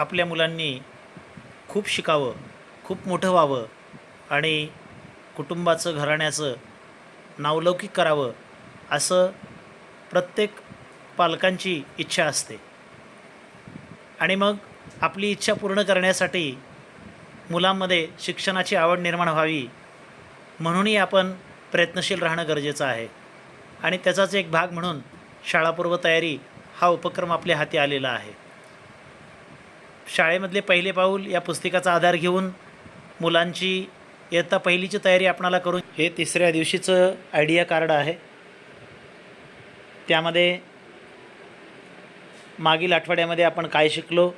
आपल्या मुलांनी खूप शिकावं खूप मोठं व्हावं आणि कुटुंबाचं घराण्याचं नावलौकिक करावं असं प्रत्येक पालकांची इच्छा असते. आणि मग आपली इच्छा पूर्ण करण्यासाठी मुलांमध्ये शिक्षणाची आवड निर्माण व्हावी म्हणूनही आपण प्रयत्नशील राहणं गरजेचं आहे. आणि त्याचाच एक भाग म्हणून शाळापूर्व तयारी हा उपक्रम आपल्या हाती आलेला आहे. शाळेमधले पहिले पाऊल या पुस्तिकाचा आधार घेऊन मुलांची इयत्ता पहिलीची तयारी आपणाला करून हे तिसऱ्या दिवशीचं आयडिया कार्ड आहे. त्यामध्ये मागील आठवड्यामध्ये आपण काय शिकलो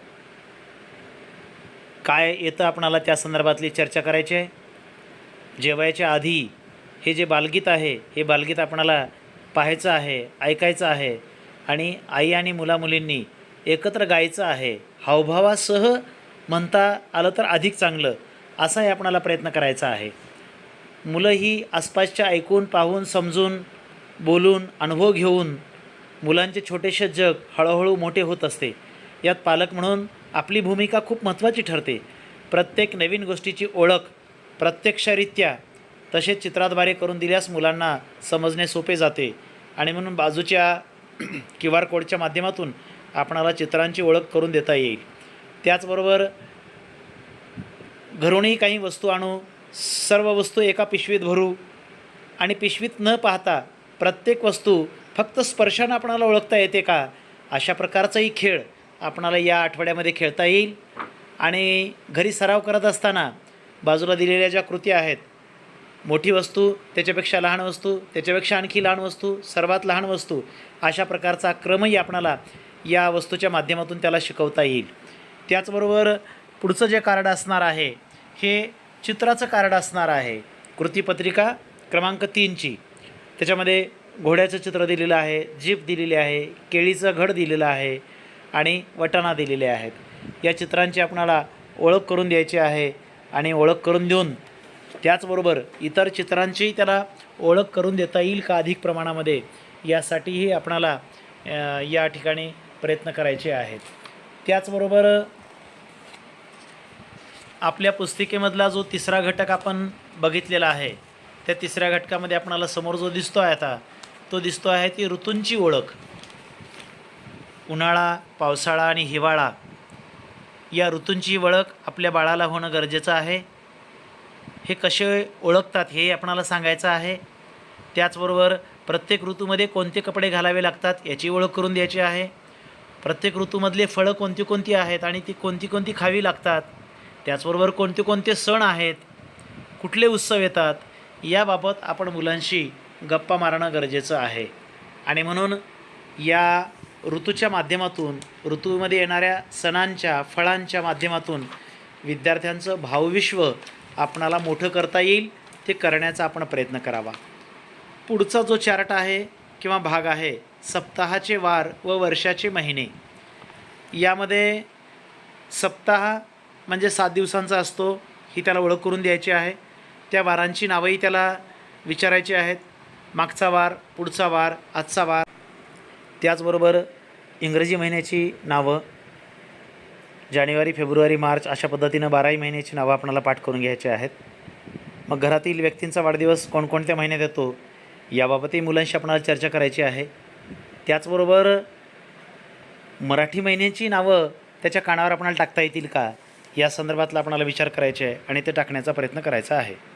काय येतं आपणाला त्या संदर्भातली चर्चा करायची आहे. जेवायच्या आधी हे जे बालगीत आहे हे बालगीत आपणाला पाहायचं आहे ऐकायचं आहे आणि आई आणि मुलामुलींनी एकत्र गायचं आहे. हावभावासह म्हणता आलं तर अधिक चांगलं असाही आपणाला प्रयत्न करायचा आहे. मुलं ही आसपासच्या ऐकून पाहून समजून बोलून अनुभव घेऊन मुलांचे छोटेसे जग हळूहळू मोठे होत असते. यात पालक म्हणून आपली भूमिका खूप महत्त्वाची ठरते. प्रत्येक नवीन गोष्टीची ओळख प्रत्यक्षरित्या तसेच चित्राद्वारे करून दिल्यास मुलांना समजणे सोपे जाते. आणि म्हणून बाजूच्या क्यू आर कोडच्या माध्यमातून आपणाला चित्रांची ओळख करून देता येईल. त्याचबरोबर घरूनही काही वस्तू आणू सर्व वस्तू एका पिशवीत भरू आणि पिशवीत न पाहता प्रत्येक वस्तू फक्त स्पर्शानं आपणाला ओळखता येते का? अशा प्रकारचाही खेळ आपणाला या आठवड्यामध्ये खेळता येईल. आणि घरी सराव करत असताना बाजूला दिलेल्या ज्या कृती आहेत मोठी वस्तू त्याच्यापेक्षा लहान वस्तू त्याच्यापेक्षा आणखी लहान वस्तू सर्वात लहान वस्तू अशा प्रकारचा क्रमही आपणाला या वस्तूच्या माध्यमातून त्याला शिकवता येईल. त्याचबरोबर पुढचं जे कार्ड असणार आहे हे चित्राचं कार्ड असणार आहे. कृतीपत्रिका क्रमांक तीनची त्याच्यामध्ये घोड्याचं चित्र दिलेलं आहे जीप दिलेली आहे केळीचं घड दिलेलं आहे आणि वटाणा दिलेले आहेत. या चित्रांची आपणाला ओळख करून द्यायची आहे आणि ओळख करून देऊन त्याचबरोबर इतर चित्रांची त्याला ओळख करून देता येईल का अधिक प्रमाणामध्ये यासाठीही आपणाला या ठिकाणी प्रयत्न करायचे आहेत. त्याचबरोबर आपल्या पुस्तिकेमधला जो तिसरा घटक आपण बघितलेला आहे त्या तिसऱ्या घटकामध्ये आपणाला समोर जो दिसतो आहे आता तो दिसतो आहे ती ऋतूंची ओळख. उन्हाळा पावसाळा आणि हिवाळा या ऋतूंची ओळख आपल्या बाळाला होणं गरजेचं आहे. हे कसे ओळखतात हे आपणाला सांगायचं आहे. त्याचबरोबर प्रत्येक ऋतूमध्ये कोणते कपडे घालावे लागतात याची ओळख करून द्यायची आहे. प्रत्येक ऋतूमधले फळं कोणती कोणती आहेत आणि ती कोणती कोणती खावी लागतात त्याचबरोबर कोणते कोणते सण आहेत कुठले उत्सव येतात याबाबत आपण मुलांशी गप्पा मारणं गरजेचं आहे. आणि म्हणून या ऋतूच्या माध्यमातून ऋतूमध्ये येणाऱ्या सणांच्या फळांच्या माध्यमातून विद्यार्थ्यांचं भावविश्व आपणाला मोठं करता येईल ते करण्याचा आपण प्रयत्न करावा. पुढचा जो चार्ट आहे किंवा भाग आहे सप्ताहाचे वार व वर्षाचे महिने. यामध्ये सप्ताह म्हणजे सात दिवसांचा असतो ही त्याला ओळख करून द्यायची आहे. त्या वारांची नावंही त्याला विचारायची आहेत. मागचा वार पुढचा वार आजचा वार. त्याचबरोबर इंग्रजी महिन्याची नावं. जानेवारी फेब्रुवारी मार्च अशा पद्धतीनं बाराही महिन्याची नावं आपणाला पाठ करून घ्यायची आहेत. मग घरातील व्यक्तींचा वाढदिवस कोणकोणत्या महिन्यात येतो? याबाबतही मुलांशी आपणाला चर्चा करायची आहे. त्याचबरोबर मराठी महिन्यांची नावं त्याच्या कानावर आपणाला टाकता येतील का? या संदर्भातला आपणाला विचार करायचे आहे आणि ते टाकण्याचा प्रयत्न करायचा आहे.